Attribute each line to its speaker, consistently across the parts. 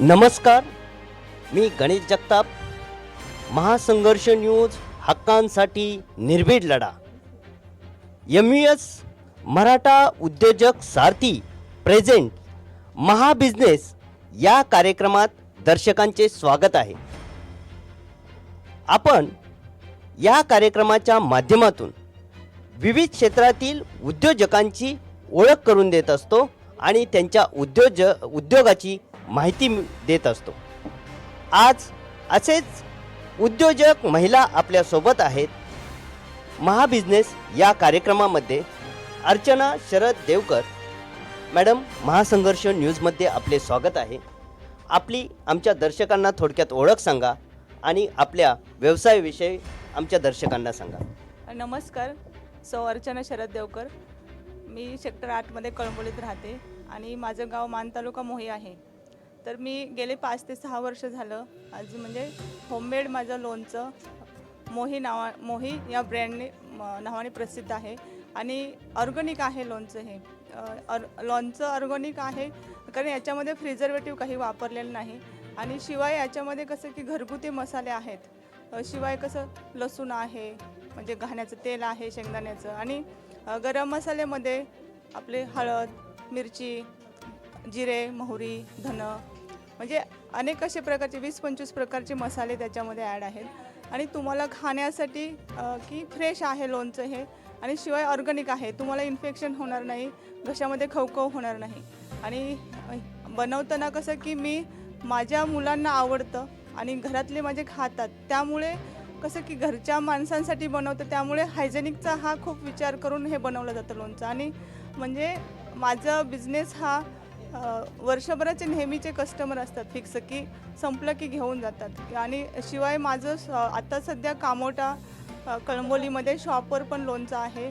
Speaker 1: नमस्कार मी गणेश जगताप. महासंघर्ष न्यूज हक्कांसाठी निर्भीड लढा. एम यू एस मराठा उद्योजक सारथी प्रेझेंट महाबिझनेस या कार्यक्रमात दर्शकांचे स्वागत आहे. आपण या कार्यक्रमाच्या माध्यमातून विविध क्षेत्रातील उद्योजकांची ओळख करून देत असतो आणि त्यांच्या उद्योज उद्योगाची माहिती देत असतो. आज असेच उद्योजक महिला आपल्यासोबत आहेत. महाबिझनेस या कार्यक्रमामध्ये अर्चना शरद देवकर. मॅडम महासंघर्ष न्यूजमध्ये आपले स्वागत आहे. आपली आमच्या दर्शकांना थोडक्यात ओळख सांगा आणि आपल्या व्यवसायाविषयी आमच्या दर्शकांना सांगा.
Speaker 2: नमस्कार. सौ अर्चना शरद देवकर. मी सेक्टर आठमध्ये कळंबोलीत राहते आणि माझं गाव मान तालुका मोही आहे. तर मी गेले पाच ते सहा वर्ष झालं. आज म्हणजे होममेड माझं लोणचं मोही नावा मोही या ब्रँडने म- नावाने प्रसिद्ध आहे. आणि ऑर्गॅनिक आहे लोणचं हे. अर ऑर लोणचं ऑर्गॅनिक आहे कारण याच्यामध्ये फ्रिझर्वेटिव्ह काही वापरलेलं नाही. आणि शिवाय याच्यामध्ये कसं की घरगुती मसाले आहेत. शिवाय कसं लसूण आहे म्हणजे घाण्याचं तेल आहे शेंगदाण्याचं. आणि गरम मसाल्यामध्ये आपले हळद मिरची जिरे मोहरी धनं म्हणजे अनेक असे प्रकारचे वीस पंचवीस प्रकारचे मसाले त्याच्यामध्ये ॲड आहेत. आणि तुम्हाला खाण्यासाठी की फ्रेश आहे लोणचं हे आणि शिवाय ऑर्गॅनिक आहे. तुम्हाला इन्फेक्शन होणार नाही घशामध्ये खवखव होणार नाही. आणि बनवताना कसं की मी माझ्या मुलांना आवडतं आणि घरातले माझे खातात. त्यामुळे कसं की घरच्या माणसांसाठी बनवतं त्यामुळे हायजेनिकचा हा खूप विचार करून हे बनवलं जातं लोणचं. आणि म्हणजे माझं बिझनेस हा वर्षभराचे नेहमीचे कस्टमर असतात फिक्स की संपलं की घेऊन जातात. आणि शिवाय माझं स- आता सध्या कामोटा कळंबोलीमध्ये शॉपवर पण लोणचं आहे.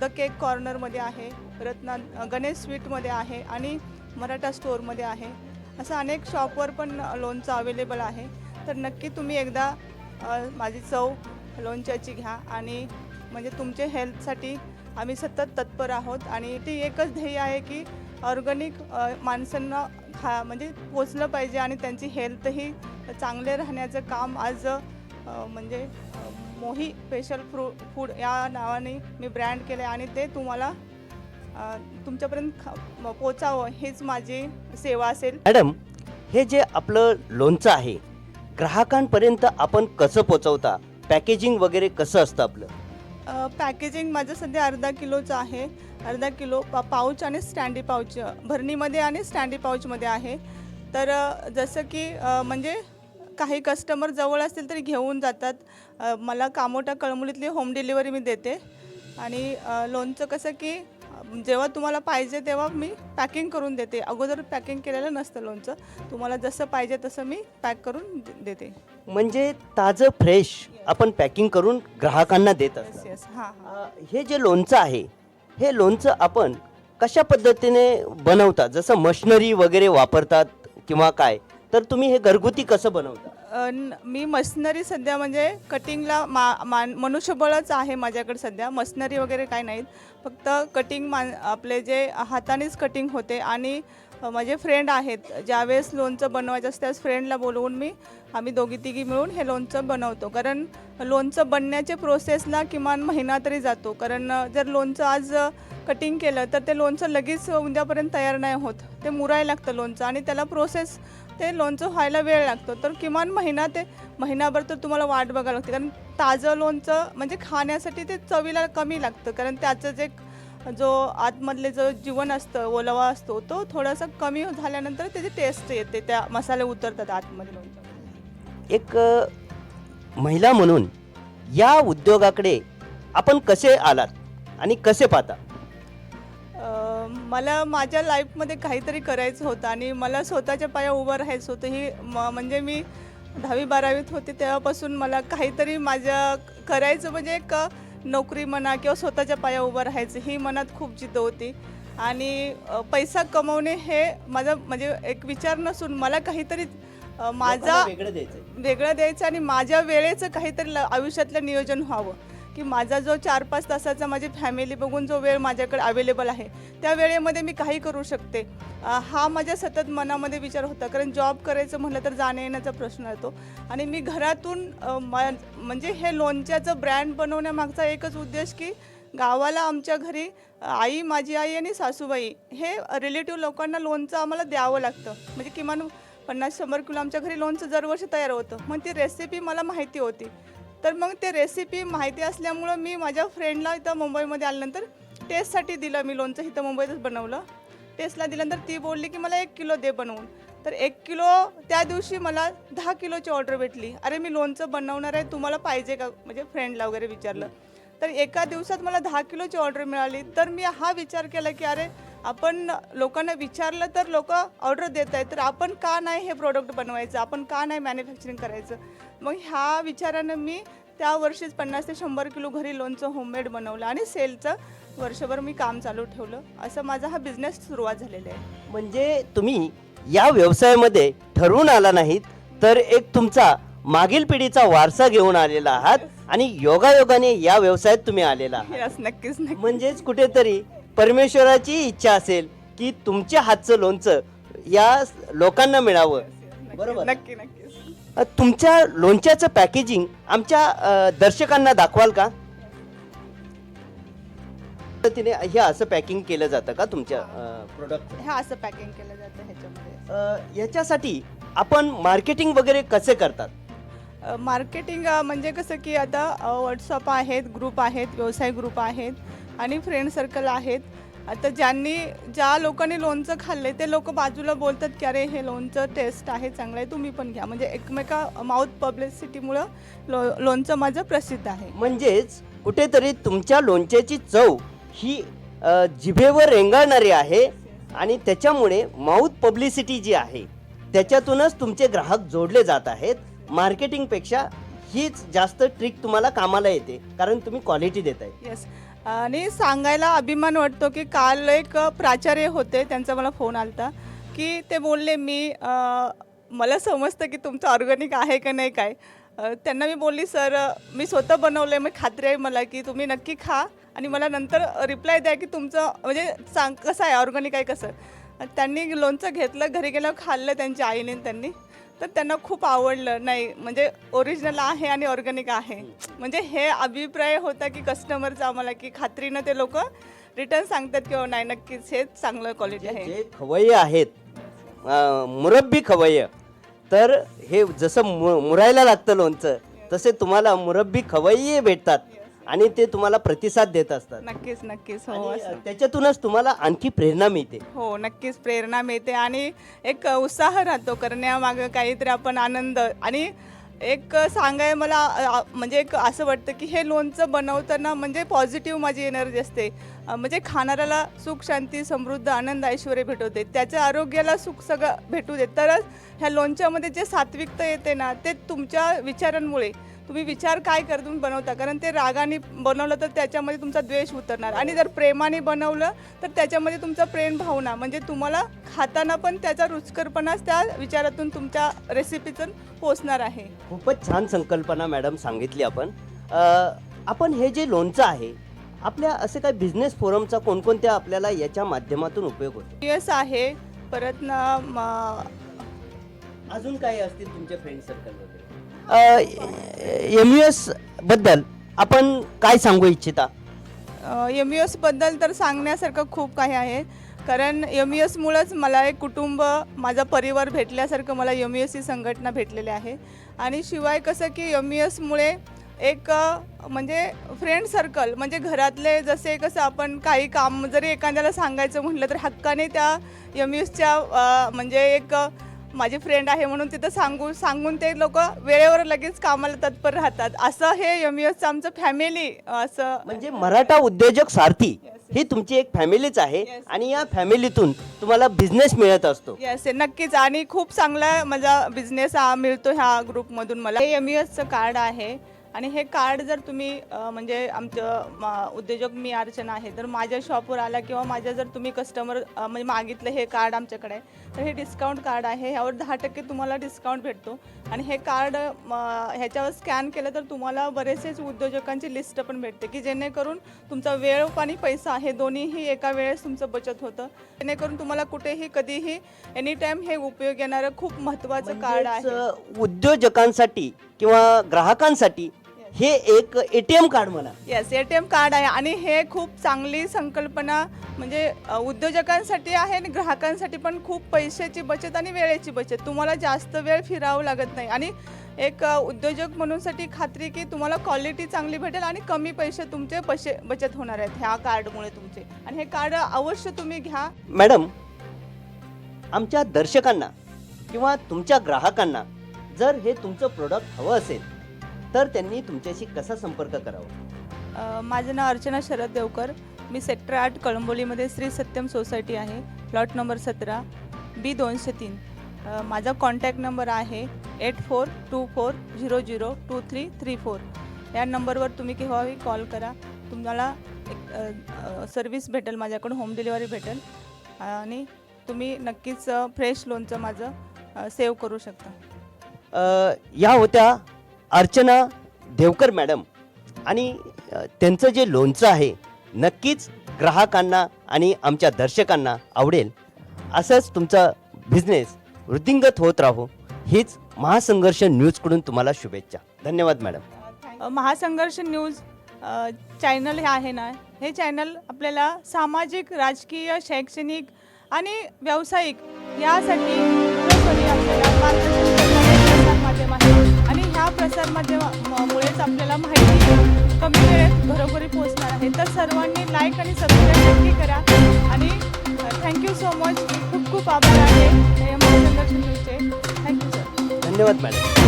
Speaker 2: द केक कॉर्नरमध्ये आहे रत्ना गणेश स्वीटमध्ये आहे आणि मराठा स्टोअरमध्ये आहे. असं अनेक शॉपवर पण लोणचं अवेलेबल आहे. तर नक्की तुम्ही एकदा माझी चव लोणच्याची घ्या आणि म्हणजे तुमच्या हेल्थसाठी आम्ही सतत तत्पर आहोत आणि ती एकच ध्येय आहे की ऑर्गॅनिक माणसांना खा म्हणजे पोचलं पाहिजे आणि त्यांची हेल्थही चांगले राहण्याचं काम आज म्हणजे मोही स्पेशल फ्रू फूड या नावाने मी ब्रँड केलं आणि ते तुम्हाला तुमच्यापर्यंत पोचावं हीच माझी सेवा असेल.
Speaker 1: मॅडम हे जे आपलं लोणचं आहे ग्राहकांपर्यंत आपण कसं पोचवता? पॅकेजिंग वगैरे कसं असतं आपलं?
Speaker 2: पॅकेजिंग माझं सध्या अर्धा किलोचं आहे. अर्धा किलो पा पाऊच आणि स्टँडी पाऊच भरणीमध्ये आणि स्टँडी पाऊचमध्ये आहे. तर जसं की म्हणजे काही कस्टमर जवळ असतील तरी घेऊन जातात. मला कामोटा कळमुलीतली होम डिलिव्हरी मी देते. आणि लोणचं कसं की जेव्हा तुम्हाला पाहिजे तेव्हा मी पॅकिंग करून देते. अगोदर पॅकिंग केलेलं नसतं लोणचं. तुम्हाला जसं पाहिजे तसं मी पॅक करून देते.
Speaker 1: म्हणजे ताजं फ्रेश आपण पॅकिंग करून ग्राहकांना देत असतो
Speaker 2: हे
Speaker 1: जे लोणचं आहे हे लोणचं आपण कशा पद्धतीने बनवतात जसं मशिनरी वगैरे वापरतात किंवा काय तर तुम्ही हे घरगुती कसं बनवता?
Speaker 2: मी मशनरी सध्या म्हणजे कटिंगला मा मान मनुष्यबळच आहे माझ्याकडे सध्या. मशनरी वगैरे काही नाहीत. फक्त कटिंग मान आपले जे हातानेच कटिंग होते आणि माझे फ्रेंड आहेत. ज्यावेळेस लोणचं बनवायचं असतं त्यावेळेस फ्रेंडला बोलवून मी आम्ही दोघी तिघी मिळून हे लोणचं बनवतो. कारण लोणचं बनण्याचे प्रोसेसला किमान महिना तरी जातो. कारण जर लोणचं आज कटिंग केलं तर ते लोणचं लगेच उद्यापर्यंत तयार नाही होत. ते मुरायला लागतं लोणचं आणि त्याला प्रोसेस ते लोणचं व्हायला वेळ लागतो. तर किमान महिना ते महिनाभर तर तुम्हाला वाट बघायला लागते. कारण ताजं लोणचं म्हणजे खाण्यासाठी ते चवीला कमी लागतं. कारण त्याचं जे जो आतमधले जो जीवन असतं ओलवा असतो तो थोडासा कमी झाल्यानंतर त्याची टेस्ट येते त्या मसाले उतरतात आतमध्ये
Speaker 1: एक महिला म्हणून या उद्योगाकडे आपण कसे आलात आणि कसे पाहता?
Speaker 2: मला माझ्या लाईफमध्ये काहीतरी करायचं होतं आणि मला स्वतःच्या पाया उभं राहायचं होतं. ही म म्हणजे मी दहावी बारावीत होते तेव्हापासून मला काहीतरी माझ्या करायचं म्हणजे एक नोकरी म्हणा किंवा स्वतःच्या पाया उभं राहायचं ही मनात खूप जिद्द होती. आणि पैसा कमवणे हे माझा म्हणजे एक विचार नसून मला काहीतरी माझा
Speaker 1: वेगळं द्यायचं
Speaker 2: वेगळं द्यायचं आणि माझ्या वेळेचं काहीतरी आयुष्यातलं नियोजन व्हावं. की माझा जो चार पाच तासाचा माझी फॅमिली बघून जो वेळ माझ्याकडे अवेलेबल आहे त्या वेळेमध्ये मी काही करू शकते. हा माझ्या सतत मनामध्ये विचार होता कारण जॉब करायचं म्हटलं तर जाण्या येण्याचा प्रश्न येतो. आणि मी घरातून म- म्हणजे हे लोणच्याचं ब्रँड बनवण्यामागचा एकच उद्देश की गावाला आमच्या घरी आई माझी आई आणि सासूबाई हे रिलेटिव्ह लोकांना लोणचं आम्हाला द्यावं लागतं. म्हणजे किमान पन्नास शंभर किलो आमच्या घरी लोणचं दरवर्षी तयार होतं. मग ती रेसिपी मला माहिती होती. तर मग ते रेसिपी माहिती असल्यामुळं मी माझ्या फ्रेंडला इथं मुंबईमध्ये आल्यानंतर टेस्टसाठी दिलं मी लोणचं. इथं मुंबईतच बनवलं. टेस्टला दिल्यानंतर ती बोलली की मला एक किलो दे बनवून. तर एक किलो त्या दिवशी मला दहा किलोची ऑर्डर भेटली. अरे मी लोणचं बनवणार आहे. तुम्हाला पाहिजे का? म्हणजे फ्रेंडला वगैरे विचारलं. तर एका दिवसात मला दहा किलोची ऑर्डर मिळाली. तर मी हा विचार केला की अरे आपण लोकांना विचारलं तर लोक ऑर्डर देत आहेत. तर आपण का नाही हे प्रोडक्ट बनवायचं? आपण का नाही मॅन्युफॅक्चरिंग करायचं? मग ह्या विचारानं मी त्या वर्षीच पन्नास ते शंभर किलो घरी लोणचं होममेड बनवलं आणि सेलचं वर्षभर मी काम चालू ठेवलं. असं माझा हा बिझनेस सुरुवात झालेला आहे.
Speaker 1: म्हणजे तुम्ही या व्यवसायामध्ये ठरवून आला नाहीत तर एक तुमचा मागील पिढीचा वारसा घेऊन आलेला आहात आणि योगायोगाने या व्यवसायात तुम्ही आलेला आहात.
Speaker 2: नक्कीच नक्की
Speaker 1: म्हणजेच कुठेतरी परमेश्वराची इच्छा असेल की तुमच्या हातचं लोणचं या लोकांना मिळावं. बरोबर?
Speaker 2: नक्की नक्कीच
Speaker 1: अ, तुमच्या लोणच्याचं पॅकेजिंग आमच्या दर्शकांना दाखवाल का? तिने हे असं पॅकिंग केलं जातं का तुमच्या प्रोडक्ट
Speaker 2: हे असं पॅकिंग केलं जातं ह्याच्यामध्ये.
Speaker 1: याच्यासाठी आपण मार्केटिंग वगैरे कसे करतात?
Speaker 2: मार्केटिंग म्हणजे कसं की आता व्हॉट्सअप आहेत ग्रुप आहेत व्यवसाय ग्रुप आहेत. आणि फ्रेंड सर्कल आहेत. आता ज्यांनी ज्या लोकांनी लोणचं खाल्ले ते लोक बाजूला बोलतात की अरे हे लोणचं टेस्ट आहे चांगलं आहे तुम्ही पण घ्या. म्हणजे एकमेका माउथ पब्लिसिटीमुळं लो लोणचं माझं प्रसिद्ध आहे.
Speaker 1: म्हणजेच कुठेतरी तुमच्या लोणच्याची चव ही अ, जिभेवर रेंगाळणारी आहे आणि त्याच्यामुळे माउथ पब्लिसिटी जी आहे त्याच्यातूनच तुमचे ग्राहक जोडले जात आहेत. मार्केटिंगपेक्षा हीच जास्त ट्रिक तुम्हाला कामाला येते कारण तुम्ही क्वालिटी देत आहे
Speaker 2: येस आणि सांगायला अभिमान वाटतो की काल एक प्राचार्य होते त्यांचा मला फोन आलता की ते बोलले मी मला समजतं की तुमचं ऑर्गॅनिक आहे का नाही काय. त्यांना मी बोलली सर मी स्वतः बनवलं आहे मग खात्री आहे मला की तुम्ही नक्की खा आणि मला नंतर रिप्लाय द्या की तुमचं म्हणजे सांग कसं आहे ऑर्गॅनिक आहे कसं त्यांनी लोणचं घेतलं घरी गेल्यावर खाल्लं त्यांच्या आईने त्यांनी. तर त्यांना खूप आवडलं. नाही म्हणजे ओरिजिनल आहे आणि ऑर्गॅनिक आहे. म्हणजे हे अभिप्राय होता की कस्टमरचा आम्हाला की खात्रीनं ते लोक रिटर्न सांगतात की "हो, नाही नक्कीच हेच चांगलं क्वालिटी आहे.
Speaker 1: जे खवय्ये आहेत अ, मुरब्बी खवय्य तर हे जसं मु मुरायला लागतं लोणचं तसे तुम्हाला मुरब्बी खवय्ये भेटतात. आणि ते तुम्हाला प्रतिसाद देत असतात.
Speaker 2: नक्कीच नक्कीच. हो
Speaker 1: आणि
Speaker 2: असं.
Speaker 1: त्याच्यातूनच तुम्हाला आणखी प्रेरणा मिळते.
Speaker 2: हो नक्कीच प्रेरणा मिळते आणि एक उत्साह राहतो करण्यामागं काहीतरी आपण आनंद. आणि एक सांगाय मला अ, म्हणजे एक असं वाटतं की हे लोणचं बनवताना म्हणजे पॉझिटिव्ह माझी एनर्जी असते. अ, म्हणजे खाणाऱ्याला सुख शांती समृद्ध आनंद ऐश्वर भेटवते. त्याच्या आरोग्याला सुख सगळं भेटू दे. तरच ह्या लोणच्यामध्ये जे सात्विकता येते ना ते तुमच्या विचारांमुळे तुम्ही विचार काय कर तुम्ही बनवता? कारण ते रागाने बनवलं तर त्याच्यामध्ये तुमचा द्वेष उतरणार. आणि जर प्रेमाने बनवलं तर त्याच्यामध्ये तुमचा प्रेम भावना. म्हणजे तुम्हाला खाताना पण त्याचा रुचकरपणाच त्या विचारातून तुमच्या रेसिपीतून पोचणार आहे.
Speaker 1: खूपच छान संकल्पना मॅडम सांगितली आपण. आपण हे जे लोणचं आहे आपल्या असे काय बिझनेस फोरमचा कोणकोणत्या आपल्याला याच्या माध्यमातून उपयोग होतो?
Speaker 2: यस आहे. परत ना
Speaker 1: अजून काही असतील तुमचे फ्रेंड सर्कल वगैरे एम यू एसबद्दल आपण काय सांगू इच्छिता?
Speaker 2: एम यू एसबद्दल तर सांगण्यासारखं खूप काही आहे. कारण एम यू एसमुळंच मला एक कुटुंब माझा परिवार भेटल्यासारखं मला एम यू एस ही संघटना भेटलेली आहे. आणि शिवाय कसं की एम यू एसमुळे एक म्हणजे फ्रेंड सर्कल म्हणजे घरातले जसे कसं आपण काही काम जरी एखाद्याला सांगायचं म्हटलं तर हक्काने त्या एम यू एसच्या म्हणजे एक माझी फ्रेंड आहे म्हणून तिथं सांगू सांगून ते लोक वेळेवर लगेच कामाला तत्पर राहतात. असं हे एम एसचं आमचं फॅमिली असं
Speaker 1: म्हणजे मराठा उद्योजक सारथी ही तुमची एक फॅमिलीच आहे. आणि या फॅमिलीतून तुम्हाला बिझनेस मिळत असतो.
Speaker 2: येस नक्कीच. आणि खूप चांगला माझा बिझनेस हा मिळतो ह्या ग्रुपमधून मला. एम यू एसचं कार्ड आहे. आणि हे कार्ड जर तुम्ही म्हणजे आमचं म- उद्योजक मी अर्चना आहे तर माझ्या शॉपवर आला किंवा माझ्या जर तुम्ही कस्टमर म्हणजे मागितलं हे कार्ड आमच्याकडे आहे तर हे डिस्काउंट कार्ड आहे. ह्यावर दहा टक्के तुम्हाला डिस्काउंट भेटतो. आणि हे कार्ड ह्याच्यावर स्कॅन केलं तर तुम्हाला बरेचसेच उद्योजकांची लिस्ट पण भेटते की जेणेकरून तुमचा वेळ आणि पैसा हे दोन्हीही एका वेळेस तुमचं बचत होतं. जेणेकरून तुम्हाला कुठेही कधीही एनी टाईम हे उपयोग येणारं खूप महत्त्वाचं कार्ड आहे.
Speaker 1: उद्योजकांसाठी किंवा ग्राहकांसाठी हे एक एटीएम कार्ड म्हणा.
Speaker 2: Yes A T M card आहे आणि हे खूप चांगली संकल्पना म्हणजे अ, उद्योजकांसाठी आहे आणि ग्राहकांसाठी पण खूप पैशाची बचत आणि वेळेची बचत. तुम्हाला जास्त वेळ फिरावं लागत नाही. आणि एक अ, उद्योजक म्हणूनसाठी खात्री की तुम्हाला क्वालिटी चांगली भेटेल आणि कमी पैसे तुमचे पैसे बचत होणार आहेत ह्या कार्डमुळे तुमचे. आणि हे कार्ड अवश्य तुम्ही घ्या.
Speaker 1: मॅडम आमच्या दर्शकांना किंवा तुमच्या ग्राहकांना जर हे तुमचं प्रोडक्ट हवं असेल तर त्यांनी तुमच्याशी कसा संपर्क करावा?
Speaker 2: माझं नाव अर्चना शरद देवकर. मी सेक्टर आठ कळंबोलीमध्ये श्री सत्यम सोसायटी आहे प्लॉट नंबर सतरा बी दोनशे तीन. माझा कॉन्टॅक्ट नंबर आहे eight four two four zero zero two three three four. या नंबरवर तुम्ही केव्हाही कॉल करा. तुम्हाला एक सर्विस भेटेल माझ्याकडून होम डिलिव्हरी भेटेल. आणि तुम्ही नक्कीच फ्रेश लोनचं माझं सेव्ह करू शकता.
Speaker 1: या होत्या अर्चना देवकर मॅडम. आणि त्यांचं जे लोणचं आहे नक्कीच ग्राहकांना आणि आमच्या दर्शकांना आवडेल. असंच तुमचा बिझनेस वृद्धिंगत होत राहो हीच महासंघर्ष न्यूजकडून तुम्हाला शुभेच्छा. धन्यवाद मॅडम.
Speaker 2: महासंघर्ष न्यूज चॅनल हे आहे ना हे चॅनल आपल्याला सामाजिक राजकीय शैक्षणिक आणि व्यावसायिक यासाठी आपल्याला कमी वेळेत घरोघरी पोहोचणार आहे. तर सर्वांनी लाईक आणि सबस्क्राईब नक्की करा. आणि थँक्यू सो मच खूप खूप आभार आहे. हे न्यूजचे थँक्यू सर
Speaker 1: धन्यवाद मॅडम